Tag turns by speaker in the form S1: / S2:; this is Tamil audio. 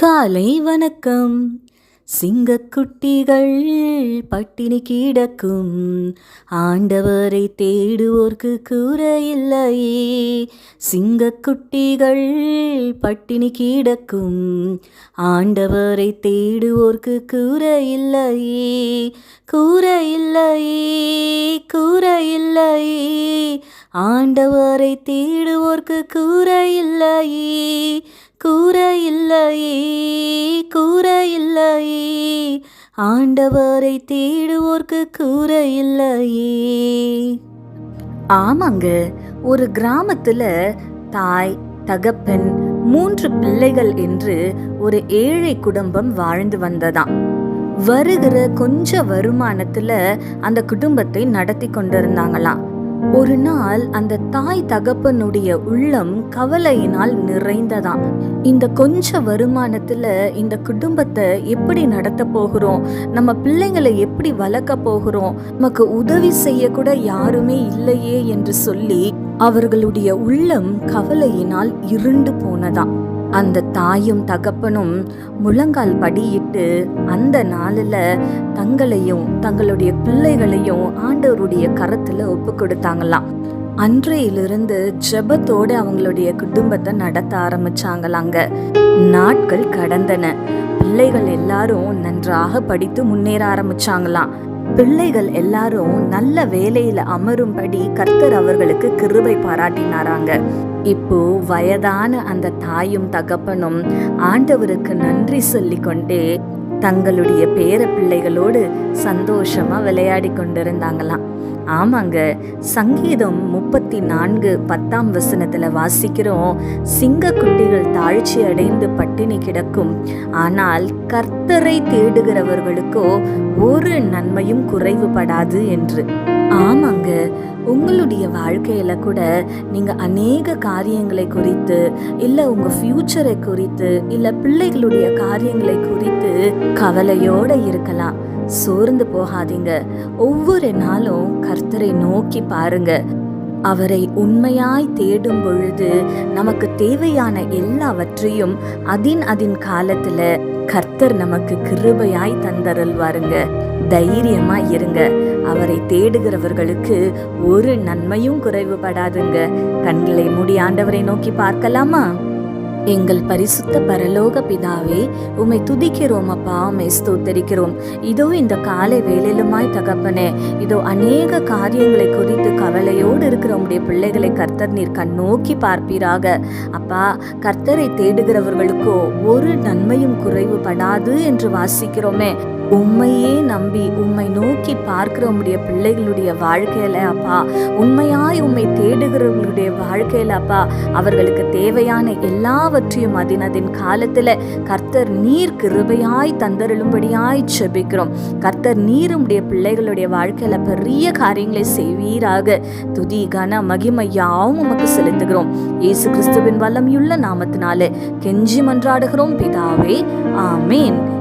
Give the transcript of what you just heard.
S1: காலை வணக்கம். சிங்கக்குட்டிகள் பட்டினி கிடக்கும். ஆண்டவரை தேடுவோர்க்கு கூரை இல்லையே சிங்கக்குட்டிகள் பட்டினி கிடக்கும். ஆண்டவரை தேடுவோர்க்கு கூரை இல்லையே கூரை இல்லையே கூரை இல்லையே ஆண்டவரை தேடுவோர்க்கு கூரை கூற இல்லையே கூற இல்லையே ஆண்டவரை தேடுவோர்க்கு கூற இல்லையே ஆமாங்க ஒரு கிராமத்துல தாய் தகப்பன் மூன்று பிள்ளைகள் என்று ஒரு ஏழை குடும்பம் வாழ்ந்து வந்ததாம். வருகிற கொஞ்ச வருமானத்துல அந்த குடும்பத்தை நடத்தி கொண்டிருந்தாங்களாம். ஒரு நாள் அந்த தாய் தகப்பனுடைய உள்ளம் கவலையினால் நிறைந்ததாம். இந்த கொஞ்ச வருமானத்துல இந்த குடும்பத்தை எப்படி நடத்த போகிறோம்? நம்ம பிள்ளைங்களை எப்படி வளர்க்க போகிறோம்? நமக்கு உதவி செய்ய கூட யாருமே இல்லையே என்று சொல்லி அவர்களுடைய உள்ளம் கவலையினால் இருண்டு போனதாம். அந்த தாயும் தகப்பனும் முழங்கால் படியிட்டு அந்த நாளில் தங்களையும் தங்களுடைய பிள்ளைகளையும் ஆண்டவருடைய கரத்தில் ஒப்பு கொடுத்தாங்களாம் அன்றையிலிருந்து ஜெபத்தோடு அவங்களுடைய குடும்பத்தை நடத்த ஆரம்பிச்சாங்களாங்க. நாட்கள் கடந்தன. பிள்ளைகள் எல்லாரும் நன்றாக படித்து முன்னேற ஆரம்பிச்சாங்களாம். பிள்ளைகள் எல்லாரும் நல்ல வேலையில அமரும்படி கர்த்தர் அவர்களுக்கு கிருபை பாராட்டினாராங்க. இப்போ வயதான அந்த தாயும் தகப்பனும் ஆண்டவருக்கு நன்றி சொல்லிக்கொண்டே தங்களுடைய பேர பிள்ளைகளோடு சந்தோஷமா விளையாடி கொண்டிருந்தாங்களாம். ஆமாங்க சங்கீதம் முப்பத்தி நான்கு பத்தாம் வசனத்துல வாசிக்கிறோம் சிங்க குட்டிகள் தாழ்ச்சி அடைந்து பட்டினி கிடக்கும். ஆனால் கர்த்தரை தேடுகிறவர்களுக்கோ ஒரு நன்மையும் குறைவுபடாது என்று. ஆமாங்க. உங்களுடைய வாழ்க்கையில கூட நீங்க அநேக காரியங்களை குறித்து இல்ல உங்க ஃபியூச்சரை குறித்து இல்ல பிள்ளைகளுடைய காரியங்களை குறித்து கவலையோட இருக்கலாம். சோர்ந்து போகாதீங்க. ஒவ்வொரு நாளும் கர்த்தரை நோக்கி பாருங்க. அவரை உண்மையாய் தேடும் பொழுது நமக்கு தேவையான எல்லாவற்றையும் அதின் அதின் காலத்துல கர்த்தர் நமக்கு கிருபையாய் தந்தருள்வாருங்க. தைரியமா இருங்க. அவரை தேடுகிறவர்களுக்கு ஒரு நன்மையும் குறைவுபடாதுங்க. கண்களை மூடி ஆண்டவரை நோக்கி பார்க்கலாமா? எங்கள் பரிசுத்த பரலோக பிதாவே உம்மை துதிக்கிறோம் அப்பா உமை ஸ்தோத்தரிக்கிறோம். இதோ இந்த காலை வேலையிலுமாய் தகப்பனே இதோ அநேக காரியங்களை குறித்து கவலையோடு இருக்கிற உடைய பிள்ளைகளை கர்த்தர் நீர் கண்ணோக்கி பார்ப்பீராக. அப்பா கர்த்தரை தேடுகிறவர்களுக்கோ ஒரு நன்மையும் குறைவுபடாது என்று வாசிக்கிறோமே. உண்மையே நம்பி உம்மை நோக்கி பார்க்கிற உம்முடைய பிள்ளைகளுடைய வாழ்க்கையில அப்பா உண்மையாய் உம்மை தேடுகிறவர்களுடைய வாழ்க்கையில அப்பா அவர்களுக்கு தேவையான எல்லாவற்றையும் அதினதின் காலத்துல கர்த்தர் நீர் கிருபையாய் தந்தருளும்படியாய் செபிக்கிறோம் கர்த்தர் நீர் உம்முடைய பிள்ளைகளுடைய வாழ்க்கையில பெரிய காரியங்களை செய்வீராக. துதி கன மகிமை யாவும் உமக்கு செலுத்துகிறோம். இயேசு கிறிஸ்துவின் வல்லமையுள்ள நாமத்தினாலே கெஞ்சி மன்றாடுகிறோம். பிதாவே ஆமேன்.